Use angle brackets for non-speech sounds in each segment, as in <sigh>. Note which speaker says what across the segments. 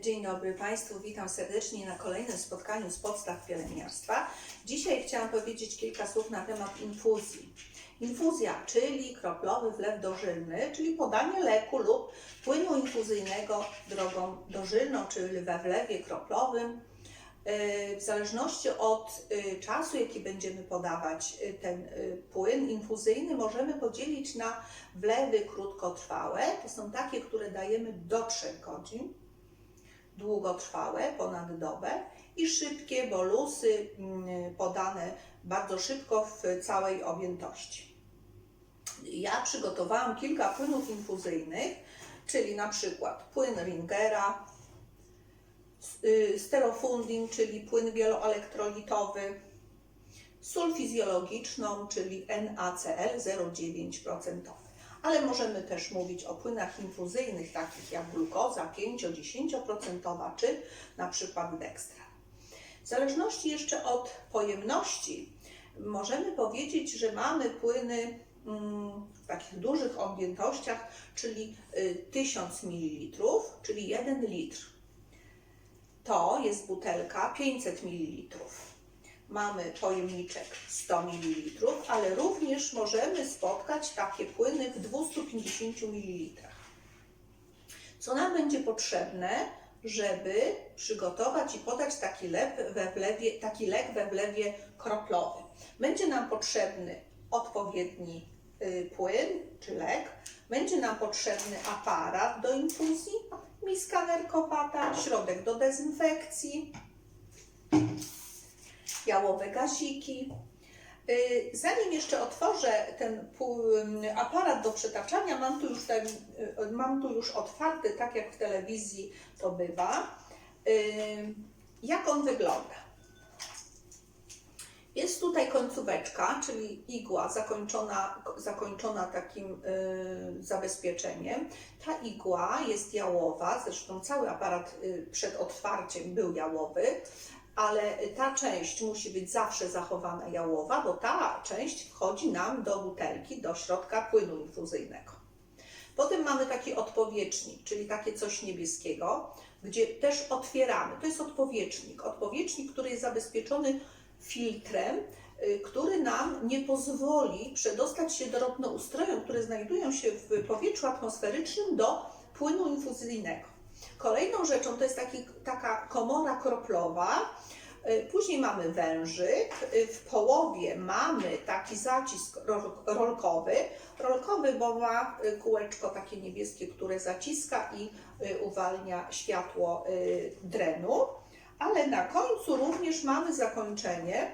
Speaker 1: Dzień dobry Państwu, witam serdecznie na kolejnym spotkaniu z podstaw pielęgniarstwa. Dzisiaj chciałam powiedzieć kilka słów na temat infuzji. Infuzja, czyli kroplowy wlew dożylny, czyli podanie leku lub płynu infuzyjnego drogą dożylną, czyli we wlewie kroplowym. Yy, W zależności od yy, czasu, jaki będziemy podawać yy, ten płyn infuzyjny, możemy podzielić na wlewy krótkotrwałe. To są takie, które dajemy do 3 godzin długotrwałe, ponad dobę i szybkie bolusy mm, podane bardzo szybko w całej objętości. Ja przygotowałam kilka płynów infuzyjnych, czyli na przykład płyn Ringera, y, sterofundin, czyli płyn wieloelektrolitowy, sól fizjologiczną, czyli NaCl 0,9% ale możemy też mówić o płynach infuzyjnych, takich jak glukoza 5-10% czy na przykład dekstra. W zależności jeszcze od pojemności, możemy powiedzieć, że mamy płyny mm, w takich dużych objętościach, czyli y, 1000 ml, czyli 1 litr. To jest butelka 500 ml mamy pojemniczek 100 ml, ale również możemy spotkać takie płyny w 250 ml. Co nam będzie potrzebne, żeby przygotować i podać taki, lek we wlewie, taki lek we wlewie kroplowym? Będzie nam potrzebny odpowiedni y, płyn czy lek, będzie nam potrzebny aparat do infuzji, miska nerkowata, środek do dezynfekcji, jałowe gaziki. Y, Zanim jeszcze otworzę ten aparat do przetaczania, mam tu, już ten, y, mam tu już otwarty, tak jak w telewizji to bywa. Y, Jak on wygląda? Jest tutaj końcóweczka, czyli igła zakończona, zakończona takim zabezpieczeniem. Ta igła jest jałowa, zresztą cały aparat przed otwarciem był jałowy ale ta część musi być zawsze zachowana jałowa, bo ta część wchodzi nam do butelki, do środka płynu infuzyjnego. Potem mamy taki odpowietrznik, czyli takie coś niebieskiego, gdzie też otwieramy. To jest odpowietrznik. Odpowietrznik, który jest zabezpieczony filtrem, y, który nam nie pozwoli przedostać się do ropnoustrojom, które znajdują się w powietrzu atmosferycznym do płynu infuzyjnego. Kolejną rzeczą to jest taki, taka komora kroplowa. Y, Później mamy wężyk. Y, W połowie mamy taki zacisk rol- rolkowy. Rolkowy, bo ma y, kółeczko takie niebieskie, które zaciska i uwalnia światło drenu. Ale na końcu również mamy zakończenie,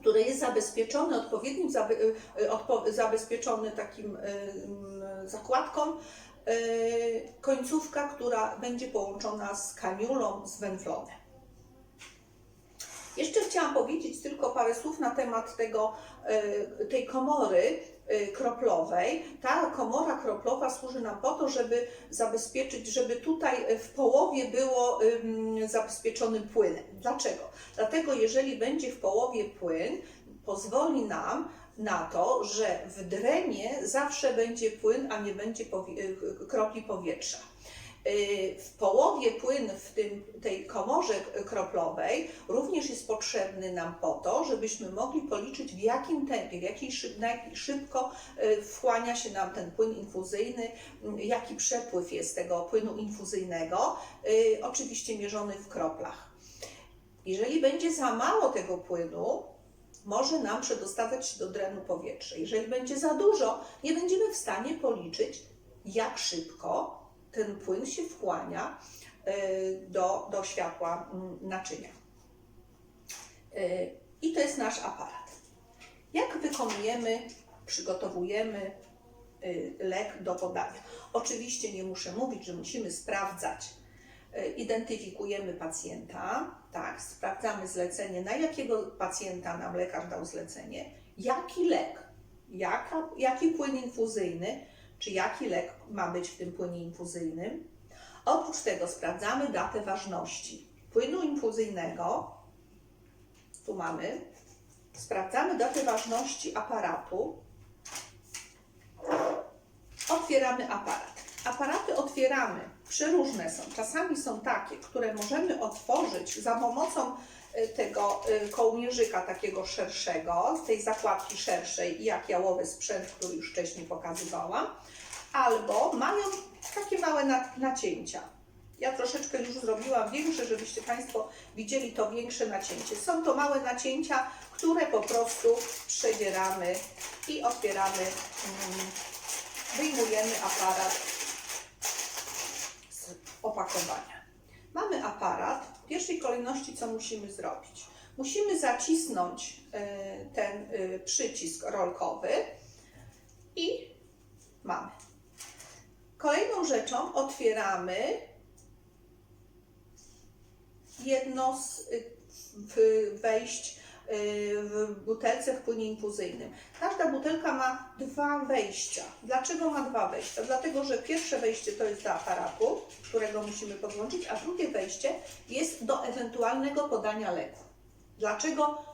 Speaker 1: które jest zabezpieczone odpowiednim, zabe- zabezpieczone takim mm, zakładką, końcówka, która będzie połączona z kaniulą, z węflonem. Jeszcze chciałam powiedzieć tylko parę słów na temat tego, y, tej komory y, kroplowej. Ta komora kroplowa służy nam po to, żeby zabezpieczyć, żeby tutaj w połowie było zabezpieczony płyn. Dlaczego? Dlatego, jeżeli będzie w połowie płyn, pozwoli nam na to, że w drenie zawsze będzie płyn, a nie będzie y, kropli powietrza. Y, W połowie płyn w tym, tej komorze kroplowej również jest potrzebny nam po to, żebyśmy mogli policzyć w jakim tempie, w jakiej szyb, szybko y, wchłania się nam ten płyn infuzyjny, y, jaki przepływ jest tego płynu infuzyjnego, oczywiście mierzony w kroplach. Jeżeli będzie za mało tego płynu, może nam przedostawać się do drenu powietrza. Jeżeli będzie za dużo, nie będziemy w stanie policzyć, jak szybko ten płyn się wchłania y, do, do światła mm, naczynia. Y, I to jest nasz aparat. Jak wykonujemy, przygotowujemy y, lek do podania? Oczywiście nie muszę mówić, że musimy sprawdzać. Y, Identyfikujemy pacjenta, tak, sprawdzamy zlecenie, na jakiego pacjenta nam lekarz dał zlecenie, jaki lek, jaka, jaki płyn infuzyjny, czy jaki lek ma być w tym płynie infuzyjnym. Oprócz tego sprawdzamy datę ważności płynu infuzyjnego. Tu mamy. Sprawdzamy datę ważności aparatu. Otwieramy aparat. Aparaty otwieramy Przeróżne są. Czasami są takie, które możemy otworzyć za pomocą y, tego y, kołnierzyka takiego szerszego, tej zakładki szerszej, jak jałowy sprzęt, który już wcześniej pokazywałam, albo mają takie małe na- nacięcia. Ja troszeczkę już zrobiłam większe, żebyście Państwo widzieli to większe nacięcie. Są to małe nacięcia, które po prostu przedzieramy i otwieramy, mm, wyjmujemy aparat z opakowania. Mamy aparat. W pierwszej kolejności co musimy zrobić? Musimy zacisnąć y, ten y, przycisk rolkowy i mamy. Kolejną rzeczą otwieramy jedno z w- wejść w butelce w płynie infuzyjnym. Każda butelka ma dwa wejścia. Dlaczego ma dwa wejścia? Dlatego, że pierwsze wejście to jest do aparatu, którego musimy podłączyć, a drugie wejście jest do ewentualnego podania leku. Dlaczego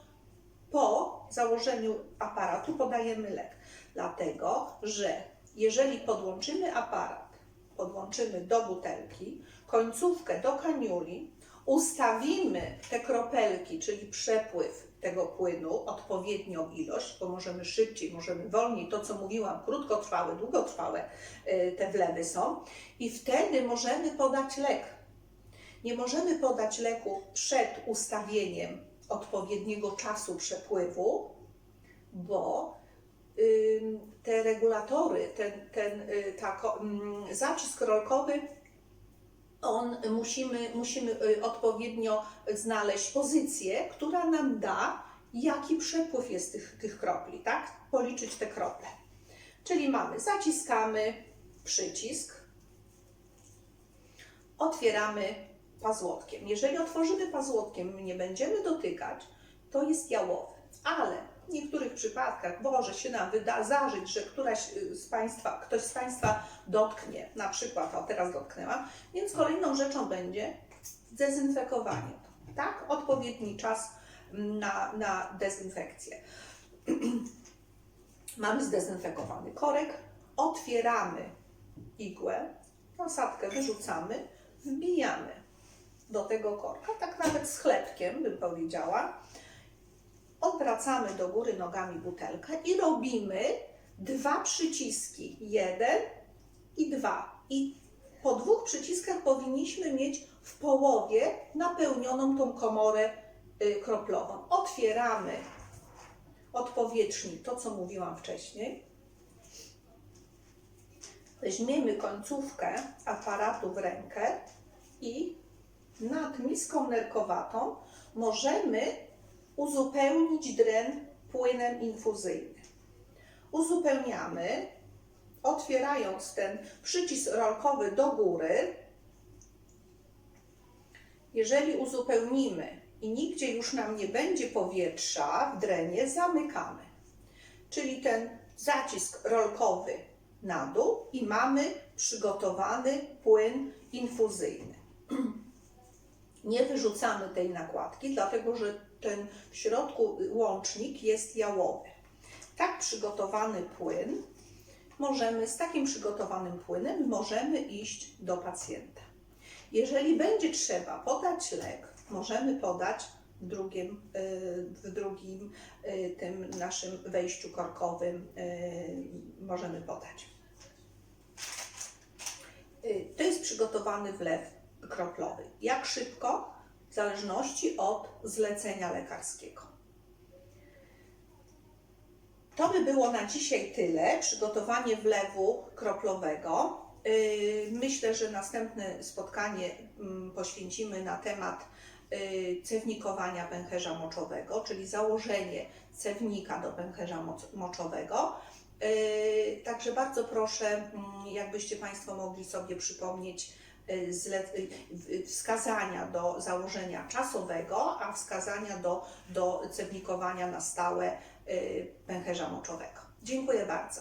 Speaker 1: po założeniu aparatu podajemy lek? Dlatego, że jeżeli podłączymy aparat, podłączymy do butelki, końcówkę do kaniuli, ustawimy te kropelki, czyli przepływ tego płynu, odpowiednią ilość, bo możemy szybciej, możemy wolniej, to co mówiłam, krótkotrwałe, długotrwałe y, te wlewy są i wtedy możemy podać lek. Nie możemy podać leku przed ustawieniem odpowiedniego czasu przepływu, bo te regulatory, ten, ten y, ta, zacisk rolkowy on musimy, musimy y, odpowiednio znaleźć pozycję, która nam da, jaki przepływ jest tych, tych kropli, tak? Policzyć te krople. Czyli mamy, zaciskamy przycisk, otwieramy pazłotkiem. Jeżeli otworzymy pazłotkiem, nie będziemy dotykać, to jest jałowy. Ale w niektórych przypadkach może się nam wyda zdarzyć, że któraś y, z Państwa, ktoś z Państwa dotknie, na przykład, o teraz dotknęłam, więc kolejną rzeczą będzie zdezynfekowanie. Tak? Odpowiedni czas na, na dezynfekcję. <clears throat> Mamy zdezynfekowany korek, otwieramy igłę, nasadkę wyrzucamy, wbijamy do tego korka, tak nawet z chlebkiem bym powiedziała. Odwracamy do góry nogami butelkę i robimy dwa przyciski, jeden i dwa. I po dwóch przyciskach powinniśmy mieć w połowie napełnioną tą komorę y, kroplową. Otwieramy odpowietrznik, to co mówiłam wcześniej. Weźmiemy końcówkę aparatu w rękę i nad miską nerkowatą możemy uzupełnić dren płynem infuzyjnym. Uzupełniamy, otwierając ten przycisk rolkowy do góry. Jeżeli uzupełnimy i nigdzie już nam nie będzie powietrza w drenie, zamykamy. Czyli ten zacisk rolkowy na dół i mamy przygotowany płyn infuzyjny. <clears throat> Nie wyrzucamy tej nakładki, dlatego że ten w środku łącznik jest jałowy. Tak przygotowany płyn możemy, z takim przygotowanym płynem możemy iść do pacjenta. Jeżeli będzie trzeba podać lek, możemy podać w drugim, y, w drugim y, tym naszym wejściu korkowym, y, możemy podać. To jest przygotowany wlew kroplowy. Jak szybko? Zależności od zlecenia lekarskiego. To by było na dzisiaj tyle. Przygotowanie wlewu kroplowego. Yy, Myślę, że następne spotkanie mm, poświęcimy na temat yy, cewnikowania pęcherza moczowego, czyli założenie cewnika do pęcherza moc- moczowego. Yy, Także bardzo proszę, mm, jakbyście Państwo mogli sobie przypomnieć wskazania do założenia czasowego, a wskazania do, do cewnikowania na stałe pęcherza moczowego. Dziękuję bardzo.